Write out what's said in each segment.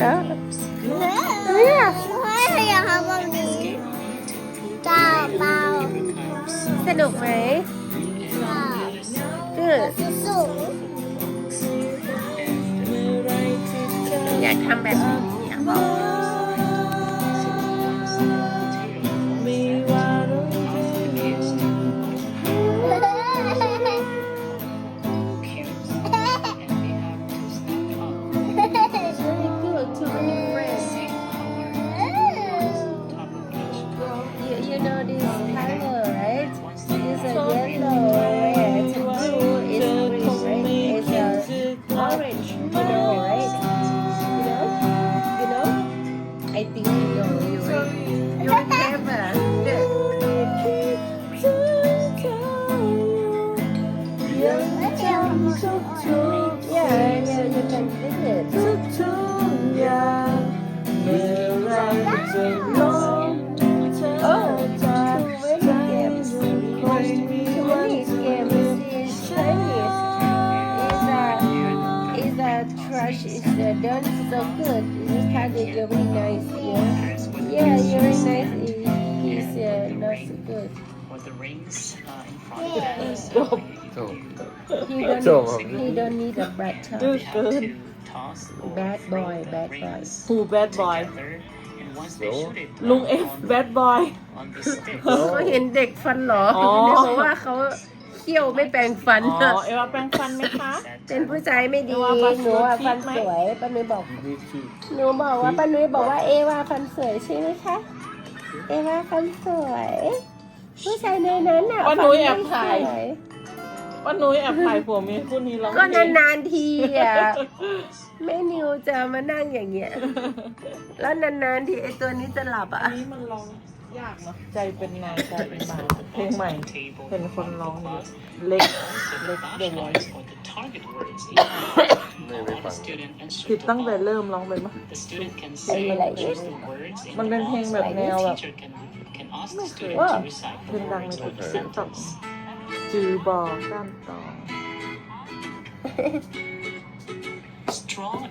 แล้วเนี่ยอยากทำแบบนี้เจ้าเปล่าสนุกไหมเปล่าคือสูงอยากทำแบบนี้อย I think yung, yung, yung trash is a done so good. This kind is very nice. Yeah, yeah, very nice. Is is uh, not so good. with the rings uh, in front of us. จบ He don't So, he don't need a bad ดื้อ touch. เกิน Toss or Bad boy, throw the bad boy. rings หูแบดบอย together, and once they shoot it ลุงเอฟ on- แบดบอย on the stick, เขาเห็นเด็กฟันหรออ๋อเขาบอกว่าเขา เคี้ยวไม่แปรงฟัน อ๋อ เอวาแปรงฟันไหมคะ that เป็นผู้ชายไม่ดีเอวาฟันหนูอะสวยฟันไหมสวยป้านุ้ยบอก หนูบอกว่าป้านุ้ยบอกว่าเอวาฟันสวยใช่ไหมคะ เอวาฟันสวย ผู้ชายในนั้นน่ะป้านุ้ยฟัแอบไม่ถ่ายสวยว่านุ้ยแอบถ่ายผัวเมียคู่นี้ร้องก็เพลงนานๆทีอะแม่นิวจะมานั่งอย่างเงี้ย แล้วนานๆทีไอตัวนี้จะหลับอะ อันนี้มันร้อง ยากเนาะใจเป็นนายใจเป็นบ่าวเพลงใหม่ เป็นคนร้องอยู่เล็กเล็กเดอะวอยซ์ผิดตั้งแต่เริ่มร้องไปมั้ยเป็นอะไรมันเป็นเพลงแบบแนวแบบไม่เคยว่าเพลงดังในติ๊กต็อกจือบอกด้านต่อ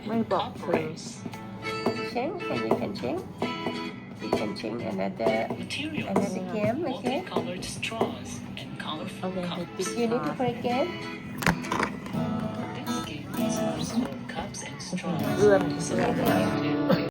ไม่บอกเธอ Sharing can you you can change another Materials. another game okay Multicolored straws and colorful Okay, cups. you need to play game This game is for cups and straws. เอื้อนเอื้อน And